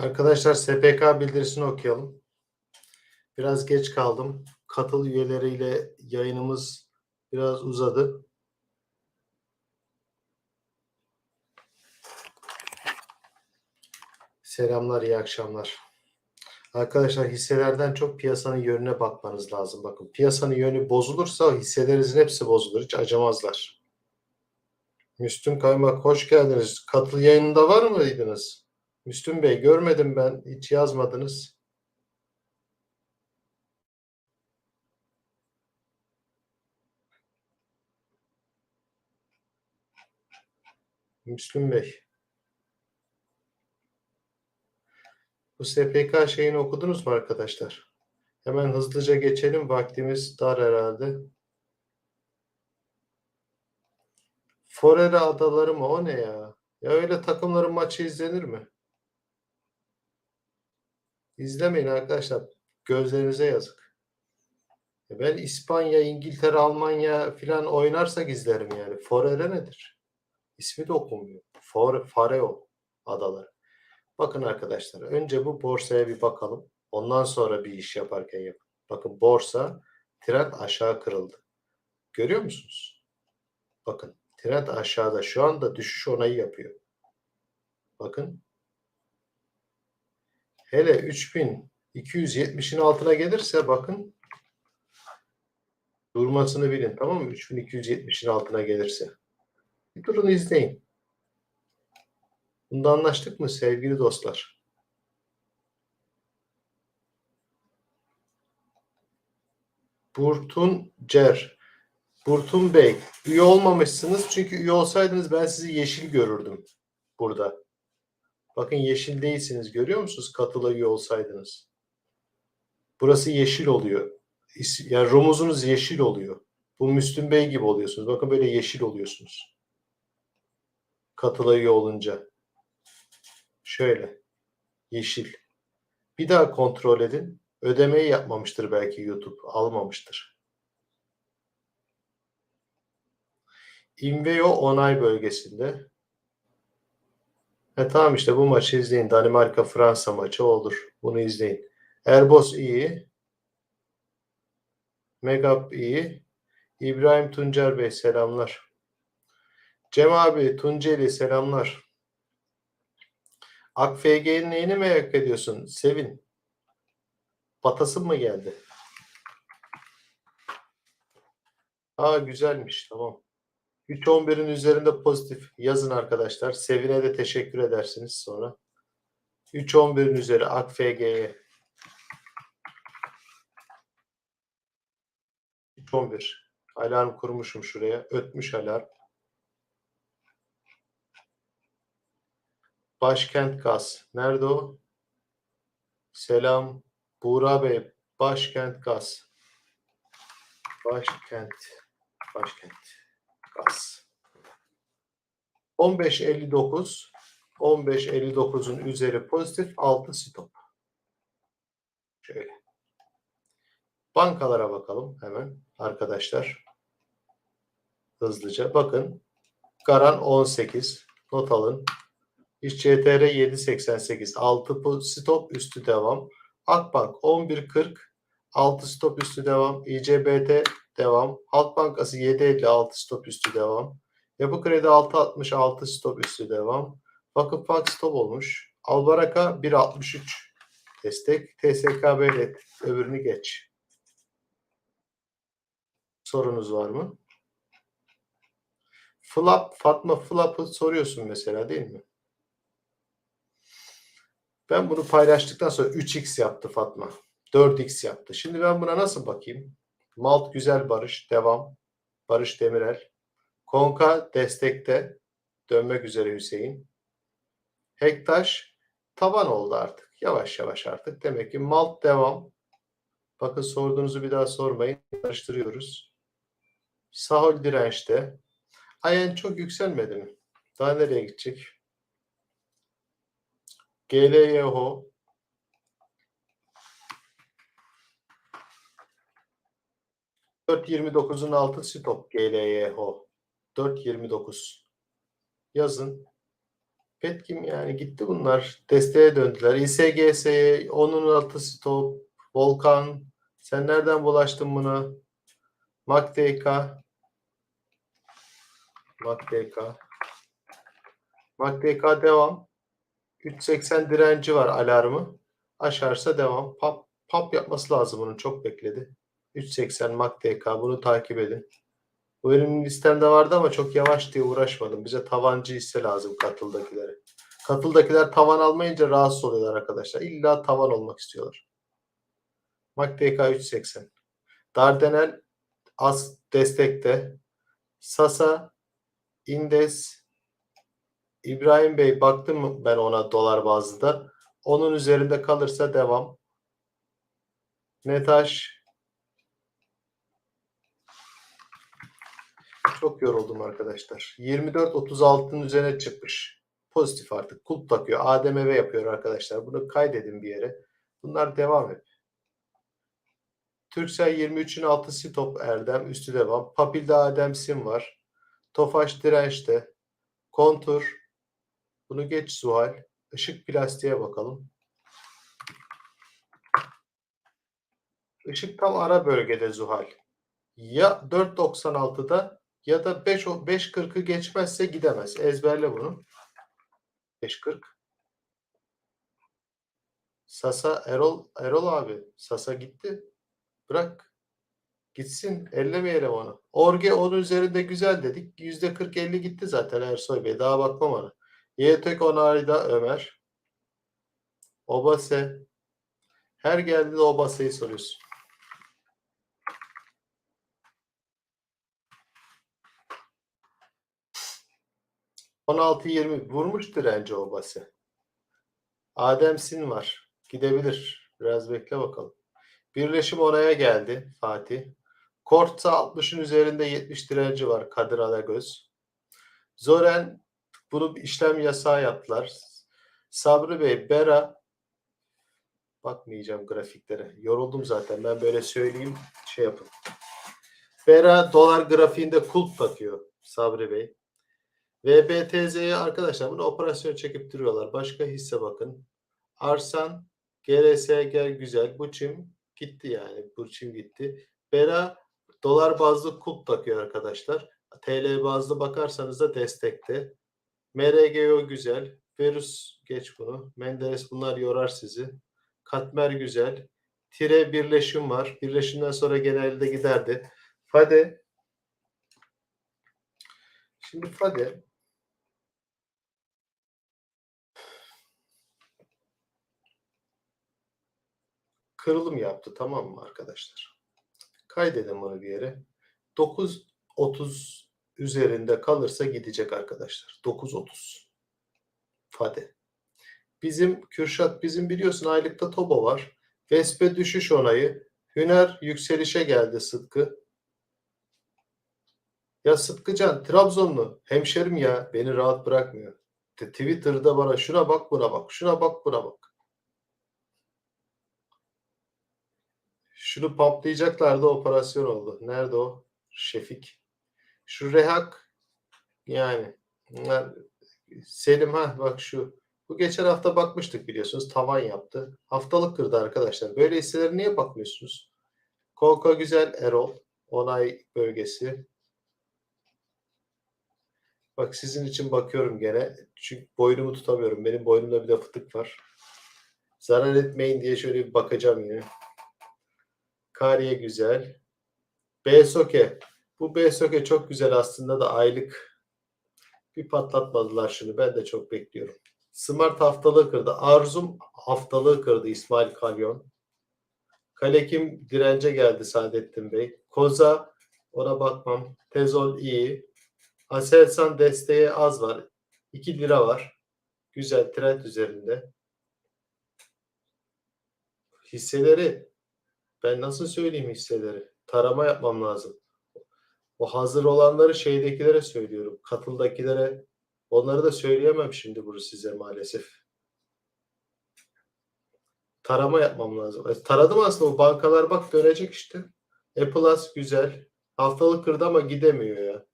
Arkadaşlar SPK bildirisini okuyalım. Biraz geç kaldım. Katıl üyeleriyle yayınımız biraz uzadı. Selamlar, iyi akşamlar. Arkadaşlar hisselerden çok piyasanın yönüne bakmanız lazım. Bakın piyasanın yönü bozulursa hisselerinizin hepsi bozulur. Hiç acımazlar. Müslüm Kaymak hoş geldiniz. Katıl yayınında var mıydınız? Müslüm Bey görmedim ben. Hiç yazmadınız. Müslüm Bey. Bu SPK şeyini okudunuz mu arkadaşlar? Hemen hızlıca geçelim. Vaktimiz dar herhalde. Forere adaları mı? O ne ya? Ya öyle takımların maçı izlenir mi? İzlemeyin arkadaşlar. Gözlerinize yazık. E Ben İspanya, İngiltere, Almanya filan oynarsak izlerim yani. Forere nedir? İsmi de okunmuyor. For, Fareo adaları. Bakın arkadaşlar önce bu borsaya bir bakalım. Ondan sonra bir iş yaparken yapın. Bakın borsa trend aşağı kırıldı. Görüyor musunuz? Bakın trend aşağıda şu anda düşüş onayı yapıyor. Bakın. Hele 3270'in altına gelirse bakın durmasını bilin tamam mı? 3270'in altına gelirse. Bir durun izleyin. Bunda anlaştık mı sevgili dostlar? Burtun Cer. Burtun Bey. Üye olmamışsınız çünkü üye olsaydınız ben sizi yeşil görürdüm burada. Bakın yeşil değilsiniz görüyor musunuz? Katıla olsaydınız. Burası yeşil oluyor. Yani rumuzunuz yeşil oluyor. Bu Müslüm Bey gibi oluyorsunuz. Bakın böyle yeşil oluyorsunuz. Katıla olunca. Şöyle. Yeşil. Bir daha kontrol edin. Ödemeyi yapmamıştır belki YouTube. Almamıştır. Inveo onay bölgesinde. E tamam işte bu maçı izleyin. Danimarka Fransa maçı olur. Bunu izleyin. Erbos iyi. Megap iyi. İbrahim Tuncer Bey selamlar. Cem abi Tunceli selamlar. AkFG'nin neyini merak ediyorsun? Sevin. Batasın mı geldi? Aa güzelmiş tamam. 3.11'in üzerinde pozitif yazın arkadaşlar. Sevin'e de teşekkür edersiniz sonra. 3.11'in üzeri AkFG'ye. 3.11. Alarm kurmuşum şuraya. Ötmüş alarm. Başkent Gaz. Nerede o? Selam. Buğra Bey. Başkent Gaz. Başkent. Başkent. Gaz. 15.59 15.59'un üzeri pozitif 6 stop. Şöyle. Bankalara bakalım hemen arkadaşlar. Hızlıca bakın. Garan 18. Not alın. İşCTR 788 6 po- stop üstü devam. Akbank 11.40 6 stop üstü devam. İCBT devam. Halk Bankası 7.56 stop üstü devam. Yapı Kredi 6.66 stop üstü devam. Vakıfbank stop olmuş. Albaraka 1.63 destek. TSKB ile öbürünü geç. Sorunuz var mı? Flap, Fatma Flap'ı soruyorsun mesela değil mi? Ben bunu paylaştıktan sonra 3x yaptı Fatma. 4x yaptı. Şimdi ben buna nasıl bakayım? Malt Güzel Barış devam. Barış Demirel. Konka destekte dönmek üzere Hüseyin. Hektaş taban oldu artık. Yavaş yavaş artık. Demek ki Malt devam. Bakın sorduğunuzu bir daha sormayın. Karıştırıyoruz. Sahol dirençte. Ayen çok yükselmedi mi? Daha nereye gidecek? GLYH 4.29'un altı stop GLYH 4.29 yazın Petkim yani gitti bunlar. Desteğe döndüler. İSGS'ye onun altı stop. Volkan. Sen nereden bulaştın buna? MacDK. MacDK. MacDK devam. 380 direnci var alarmı. Aşarsa devam. Pop, pop yapması lazım bunun. Çok bekledi. 380 MacDK. Bunu takip edin. Bu benim listemde vardı ama çok yavaş diye uğraşmadım. Bize tavancı hisse lazım katıldakilere. Katıldakiler tavan almayınca rahatsız oluyorlar arkadaşlar. İlla tavan olmak istiyorlar. MacDK 380. Dardanel az destekte. Sasa, Indes, İbrahim Bey baktım ben ona dolar bazında. Onun üzerinde kalırsa devam. Netaş. Çok yoruldum arkadaşlar. 24-36'nın üzerine çıkmış. Pozitif artık. Kulp takıyor. ADMV yapıyor arkadaşlar. Bunu kaydedin bir yere. Bunlar devam et. Türksel 23'ün altı stop Erdem. Üstü devam. Papil'de Adem Sim var. Tofaş dirençte. Kontur. Bunu geç Zuhal. Işık plastiğe bakalım. Işık tam ara bölgede Zuhal. Ya 4.96'da ya da 5 5.40'ı geçmezse gidemez. Ezberle bunu. 5.40. Sasa Erol Erol abi Sasa gitti. Bırak. Gitsin. Ellemeyelim onu. Orge onun üzerinde güzel dedik. %40-50 gitti zaten Ersoy Bey. Daha bakmam ona. YTK onayda Ömer. Obase. Her geldiğinde Obase'yi soruyorsun. ...16-20 vurmuş direnci Obase. Adem Sin var. Gidebilir. Biraz bekle bakalım. Birleşim oraya geldi Fatih. Kortsa 60'ın üzerinde 70 direnci var Kadir Alagöz. Zoren bunu işlem yasağı yaptılar. Sabri Bey, Bera bakmayacağım grafiklere. Yoruldum zaten. Ben böyle söyleyeyim. Şey yapın. Bera dolar grafiğinde kulp takıyor Sabri Bey. VBTZ'ye arkadaşlar bunu operasyon çekip duruyorlar. Başka hisse bakın. Arsan, GRSG güzel. Bu çim gitti yani. Bu çim gitti. Bera dolar bazlı kulp takıyor arkadaşlar. TL bazlı bakarsanız da destekte. MRGO güzel. Verus geç bunu. Menderes bunlar yorar sizi. Katmer güzel. Tire birleşim var. Birleşimden sonra genelde giderdi. Fade. Şimdi Fade. Kırılım yaptı tamam mı arkadaşlar? Kaydedin bunu bir yere. 9.30 üzerinde kalırsa gidecek arkadaşlar. 9.30. Fade. Bizim Kürşat bizim biliyorsun aylıkta Tobo var. Vespe düşüş onayı. Hüner yükselişe geldi Sıtkı. Ya Sıtkıcan Trabzonlu hemşerim ya beni rahat bırakmıyor. Twitter'da bana şuna bak buna bak şuna bak buna bak. Şunu pamplayacaklardı operasyon oldu. Nerede o? Şefik. Şu Rehak yani Selim ha bak şu bu geçen hafta bakmıştık biliyorsunuz tavan yaptı. Haftalık kırdı arkadaşlar. Böyle hisselere niye bakmıyorsunuz? Kolka güzel Erol onay bölgesi. Bak sizin için bakıyorum gene. Çünkü boynumu tutamıyorum. Benim boynumda bir de fıtık var. Zarar etmeyin diye şöyle bir bakacağım yine. Kariye güzel. Besoke. Bu Besoke çok güzel aslında da aylık bir patlatmadılar şunu. Ben de çok bekliyorum. Smart haftalığı kırdı. Arzum haftalığı kırdı İsmail Kalyon. Kalekim dirence geldi Saadettin Bey. Koza ona bakmam. Tezol iyi. Aselsan desteği az var. 2 lira var. Güzel trend üzerinde. Hisseleri ben nasıl söyleyeyim hisseleri? Tarama yapmam lazım. O hazır olanları şeydekilere söylüyorum. Katıldakilere onları da söyleyemem şimdi bunu size maalesef. Tarama yapmam lazım. E, taradım aslında o bankalar bak dönecek işte. Apple'as güzel. Haftalık kırdı ama gidemiyor ya.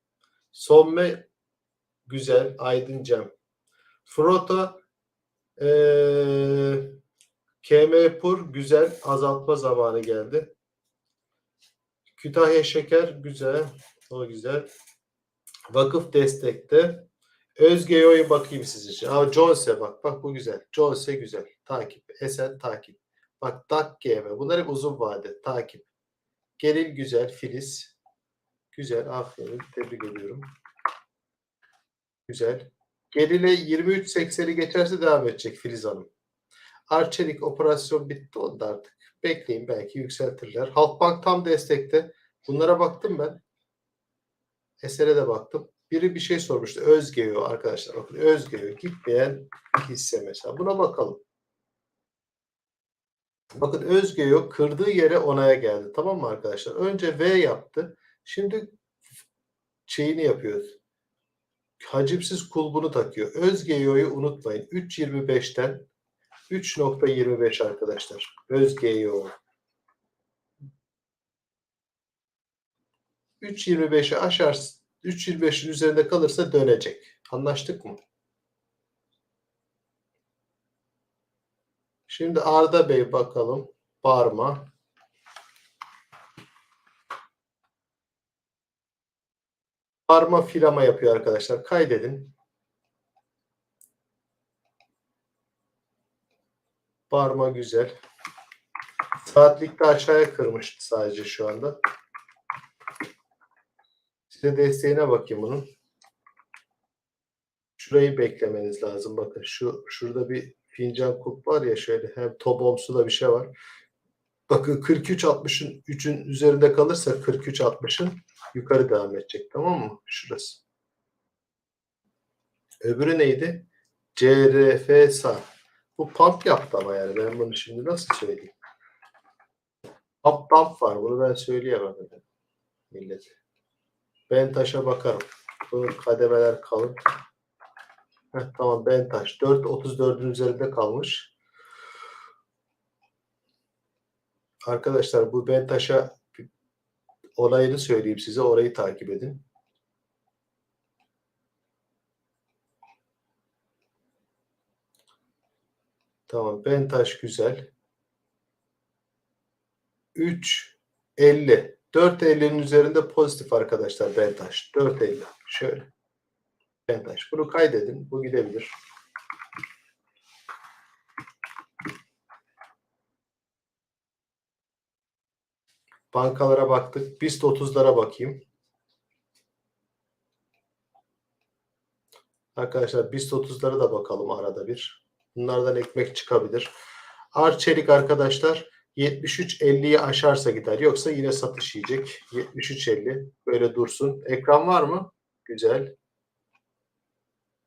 Somme güzel. Aydın Cem. Frota eee KM Pur güzel. Azaltma zamanı geldi. Kütahya Şeker güzel. O güzel. Vakıf destekte. Özgeyo'yu bakayım siz için. Aa, Jonse bak. Bak bu güzel. Jonse güzel. Takip. Esen takip. Bak DAK GM. Bunlar hep uzun vade. Takip. Geril güzel. Filiz. Güzel. Aferin. Tebrik ediyorum. Güzel. Geril'e 23.80'i geçerse devam edecek Filiz Hanım. Arçelik operasyon bitti onda artık. Bekleyin belki yükseltirler. Halkbank tam destekte. Bunlara baktım ben. Eser'e de baktım. Biri bir şey sormuştu. Özgeo arkadaşlar. Bakın Özgeo gitmeyen hisse mesela. Buna bakalım. Bakın Özgeo kırdığı yere onaya geldi. Tamam mı arkadaşlar? Önce V yaptı. Şimdi şeyini yapıyor. Hacimsiz kulbunu takıyor. Özgeo'yu unutmayın. 3.25'ten 3.25 arkadaşlar. Özgeo. 3.25'i aşar 3.25'in üzerinde kalırsa dönecek. Anlaştık mı? Şimdi Arda Bey bakalım. Parma. Parma filama yapıyor arkadaşlar. Kaydedin. Parma güzel. Saatlikte aşağıya kırmıştı sadece şu anda. Size desteğine bakayım bunun. Şurayı beklemeniz lazım. Bakın şu şurada bir fincan kup var ya şöyle hem tobomsu da bir şey var. Bakın 43.60'ın 3'ün üzerinde kalırsa 43.60'ın yukarı devam edecek. Tamam mı? Şurası. Öbürü neydi? CRF sağ. Bu pump yaptı ama yani ben bunu şimdi nasıl söyleyeyim? Pump dump var. Bunu ben söyleyemem. Yani. Millet. Ben taşa bakarım. Bunun kademeler kalın. Heh, tamam ben taş. 4.34'ün üzerinde kalmış. Arkadaşlar bu ben taşa olayını söyleyeyim size. Orayı takip edin. Tamam. Ben taş güzel. 3 50. 4.50'nin üzerinde pozitif arkadaşlar Bentaş. 4.50. Şöyle. Bentaş. Bunu kaydedin. Bu gidebilir. Bankalara baktık. BIST 30'lara bakayım. Arkadaşlar BIST 30'lara da bakalım arada bir. Bunlardan ekmek çıkabilir. Arçelik arkadaşlar 73.50'yi aşarsa gider. Yoksa yine satış yiyecek. 73.50 böyle dursun. Ekran var mı? Güzel.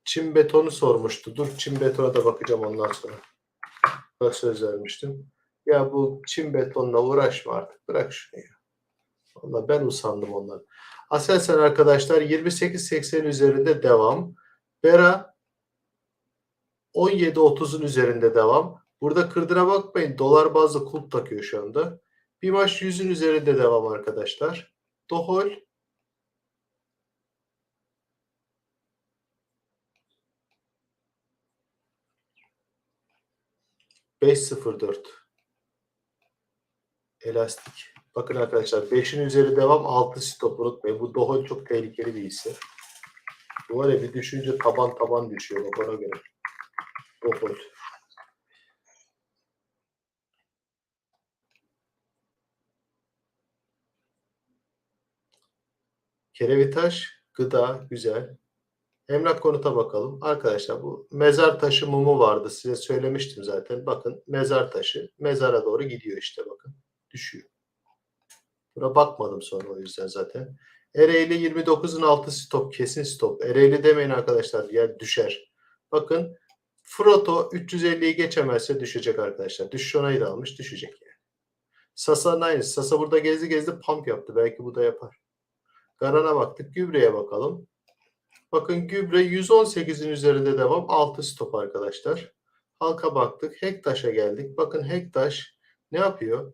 Çim betonu sormuştu. Dur çim betona da bakacağım ondan sonra. Buna söz vermiştim. Ya bu çim betonla uğraşma artık. Bırak şunu ya. Valla ben usandım ondan. Aselsan arkadaşlar 28.80 üzerinde devam. Bera 17.30'un üzerinde devam. Burada kırdına bakmayın. Dolar bazlı kulp takıyor şu anda. Bir maç 100'ün üzerinde devam arkadaşlar. Dohol ...5.04. Elastik. Bakın arkadaşlar 5'in üzeri devam 6 stop unutmayın. Bu Dohol çok tehlikeli bir hisse. Bu ya bir düşünce taban taban düşüyor bak ona göre. Dohol. Kerevitaş, gıda, güzel. Emlak konuta bakalım. Arkadaşlar bu mezar taşı mumu vardı. Size söylemiştim zaten. Bakın mezar taşı mezara doğru gidiyor işte bakın. Düşüyor. Buna bakmadım sonra o yüzden zaten. Ereğli 29'un altı stop. Kesin stop. Ereğli demeyin arkadaşlar. Ya düşer. Bakın Froto 350'yi geçemezse düşecek arkadaşlar. Düşüş onayı da almış. Düşecek yani. Sasa'nın aynısı. Sasa burada gezdi gezdi pump yaptı. Belki bu da yapar. Garan'a baktık. Gübreye bakalım. Bakın gübre 118'in üzerinde devam. 6 stop arkadaşlar. Halka baktık. Hektaş'a geldik. Bakın Hektaş ne yapıyor?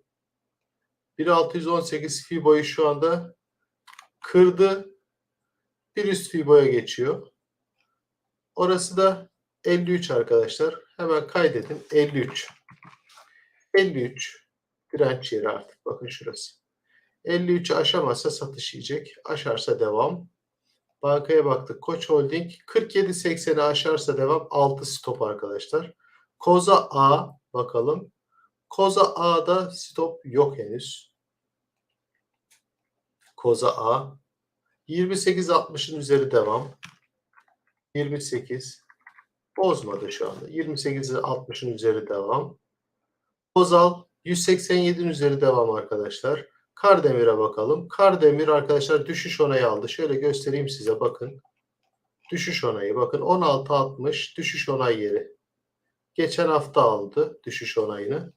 1618 Fibo'yu şu anda kırdı. Bir üst Fibo'ya geçiyor. Orası da 53 arkadaşlar. Hemen kaydedin. 53. 53 direnç yeri artık. Bakın şurası. 53'ü aşamazsa satış yiyecek. Aşarsa devam. Bankaya baktık. Koç Holding 47.80'i aşarsa devam. 6 stop arkadaşlar. Koza A bakalım. Koza A'da stop yok henüz. Koza A. 28.60'ın üzeri devam. 28. Bozmadı şu anda. 28.60'ın üzeri devam. Kozal 187'nin üzeri devam arkadaşlar. Kardemir'e bakalım. Kardemir arkadaşlar düşüş onayı aldı. Şöyle göstereyim size bakın. Düşüş onayı. Bakın 16.60 düşüş onay yeri. Geçen hafta aldı düşüş onayını.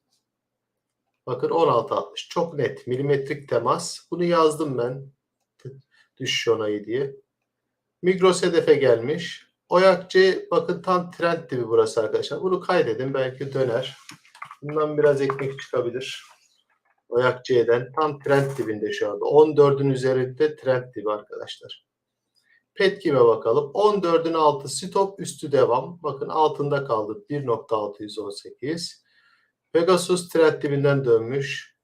Bakın 16.60 çok net milimetrik temas. Bunu yazdım ben düşüş onayı diye. Migros hedefe gelmiş. Oyak C bakın tam trend dibi burası arkadaşlar. Bunu kaydedin belki döner. Bundan biraz ekmek çıkabilir. Oyak C'den tam trend dibinde şu anda. 14'ün üzerinde trend dibi arkadaşlar. Petkim'e bakalım. 14'ün altı stop üstü devam. Bakın altında kaldı 1.618. Pegasus trend dibinden dönmüş.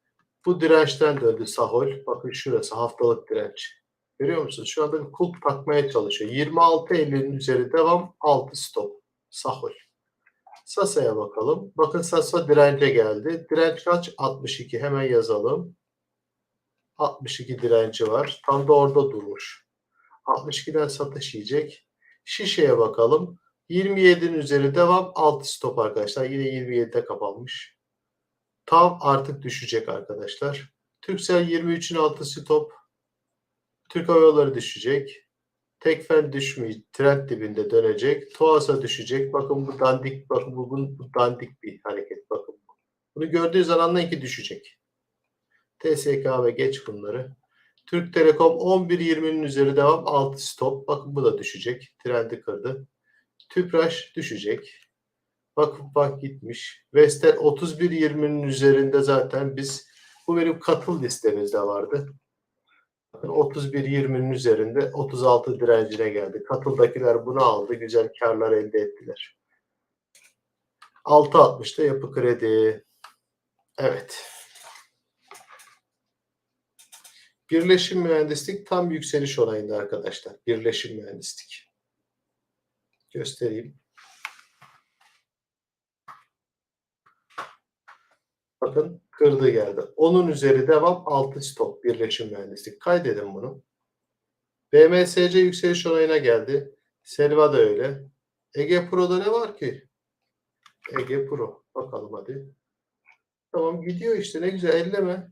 Bu dirençten döndü Sahol. Bakın şurası haftalık direnç. Görüyor musunuz? Şu bir kulp takmaya çalışıyor. 26.50'nin üzeri devam. 6 stop. Sahol. Sasa'ya bakalım. Bakın Sasa dirence geldi. Direnç kaç? 62. Hemen yazalım. 62 direnci var. Tam da orada durmuş. 62'den satış yiyecek. Şişe'ye bakalım. 27'nin üzeri devam. 6 stop arkadaşlar. Yine 27'de kapanmış. Tam artık düşecek arkadaşlar. Türksel 23'ün altı stop. Türk Hava Yolları düşecek. Tekfen düşmeyecek. Trend dibinde dönecek. Tuasa düşecek. Bakın bu dandik. Bakın bu, bu, bu dandik bir hareket. Bakın. Bunu gördüğünüz an anlayın ki düşecek. TSK ve geç bunları. Türk Telekom 11.20'nin üzeri devam. 6 stop. Bakın bu da düşecek. Trendi kırdı. Tüpraş düşecek. Bak bak gitmiş. Vestel 31.20'nin üzerinde zaten biz bu benim katıl listemizde vardı. 31.20'nin üzerinde 36 direncine geldi. Katıldakiler bunu aldı. Güzel karlar elde ettiler. 6.60'da yapı kredi. Evet. Birleşim mühendislik tam yükseliş olayında arkadaşlar. Birleşim mühendislik. Göstereyim. Bakın kırdı geldi. Onun üzeri devam 6 stop birleşim mühendislik. Kaydedin bunu. BMSC yükseliş onayına geldi. Selva da öyle. Ege Pro'da ne var ki? Ege Pro. Bakalım hadi. Tamam gidiyor işte ne güzel elleme.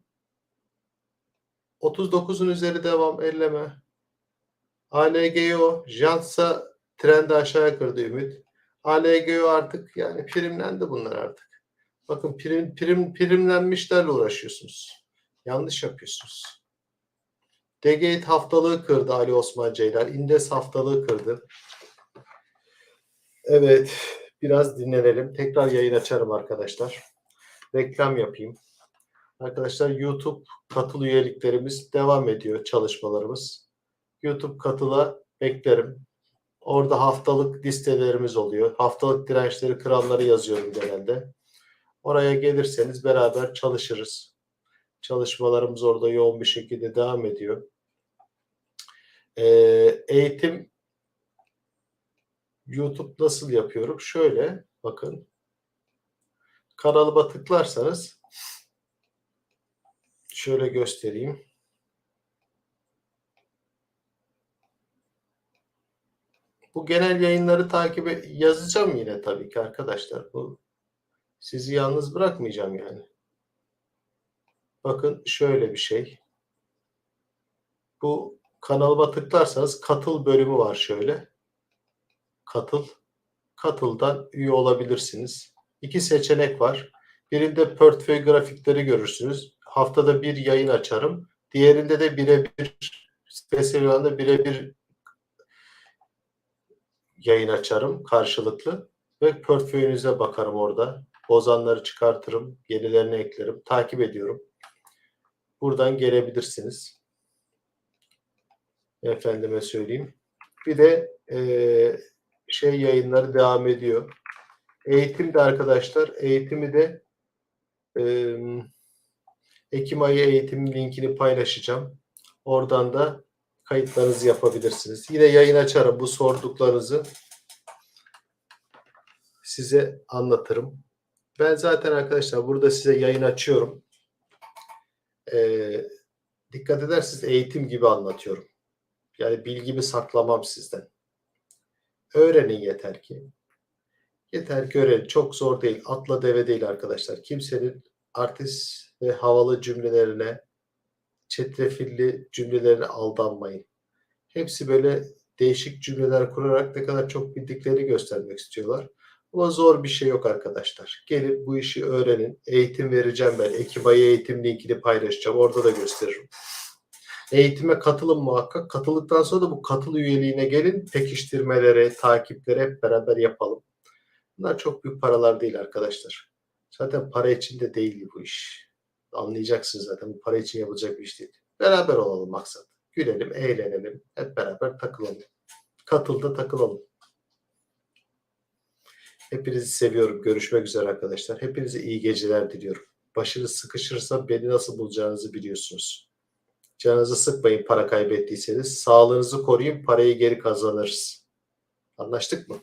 39'un üzeri devam elleme. ALGO Jansa trendi aşağıya kırdı Ümit. ALGO artık yani primlendi bunlar artık. Bakın prim, prim, primlenmişlerle uğraşıyorsunuz. Yanlış yapıyorsunuz. Degate haftalığı kırdı Ali Osman Ceylan. Indes haftalığı kırdı. Evet. Biraz dinlenelim. Tekrar yayın açarım arkadaşlar. Reklam yapayım. Arkadaşlar YouTube katıl üyeliklerimiz devam ediyor çalışmalarımız. YouTube katıla beklerim. Orada haftalık listelerimiz oluyor. Haftalık dirençleri kıranları yazıyorum genelde. Oraya gelirseniz beraber çalışırız. Çalışmalarımız orada yoğun bir şekilde devam ediyor. Ee, eğitim YouTube nasıl yapıyorum? Şöyle bakın. Kanalıma tıklarsanız şöyle göstereyim. Bu genel yayınları takibe yazacağım yine tabii ki arkadaşlar. Bu sizi yalnız bırakmayacağım yani. Bakın şöyle bir şey. Bu kanalıma tıklarsanız katıl bölümü var şöyle. Katıl. Katıldan üye olabilirsiniz. İki seçenek var. Birinde portföy grafikleri görürsünüz. Haftada bir yayın açarım. Diğerinde de birebir spesifik birebir yayın açarım karşılıklı ve portföyünüze bakarım orada. Bozanları çıkartırım, yenilerini eklerim, takip ediyorum. Buradan gelebilirsiniz. Efendime söyleyeyim. Bir de e, şey yayınları devam ediyor. Eğitim de arkadaşlar, eğitimi de e, Ekim ayı eğitim linkini paylaşacağım. Oradan da kayıtlarınızı yapabilirsiniz. Yine yayın açarım bu sorduklarınızı size anlatırım. Ben zaten arkadaşlar burada size yayın açıyorum. Ee, dikkat ederseniz eğitim gibi anlatıyorum. Yani bilgimi saklamam sizden. Öğrenin yeter ki. Yeter ki öğrenin. Çok zor değil. Atla deve değil arkadaşlar. Kimsenin artist ve havalı cümlelerine, çetrefilli cümlelerine aldanmayın. Hepsi böyle değişik cümleler kurarak ne kadar çok bildiklerini göstermek istiyorlar. Ama zor bir şey yok arkadaşlar. Gelin bu işi öğrenin. Eğitim vereceğim ben. Ekim ayı eğitim linkini paylaşacağım. Orada da gösteririm. Eğitime katılın muhakkak. Katıldıktan sonra da bu katıl üyeliğine gelin. Pekiştirmeleri, takipleri hep beraber yapalım. Bunlar çok büyük paralar değil arkadaşlar. Zaten para için de değil bu iş. Anlayacaksınız zaten bu para için yapılacak bir iş değil. Beraber olalım maksat. Gülelim, eğlenelim. Hep beraber takılalım. Katılda takılalım. Hepinizi seviyorum. Görüşmek üzere arkadaşlar. Hepinize iyi geceler diliyorum. Başınız sıkışırsa beni nasıl bulacağınızı biliyorsunuz. Canınızı sıkmayın para kaybettiyseniz. Sağlığınızı koruyun, parayı geri kazanırız. Anlaştık mı?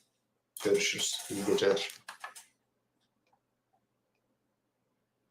Görüşürüz. İyi geceler.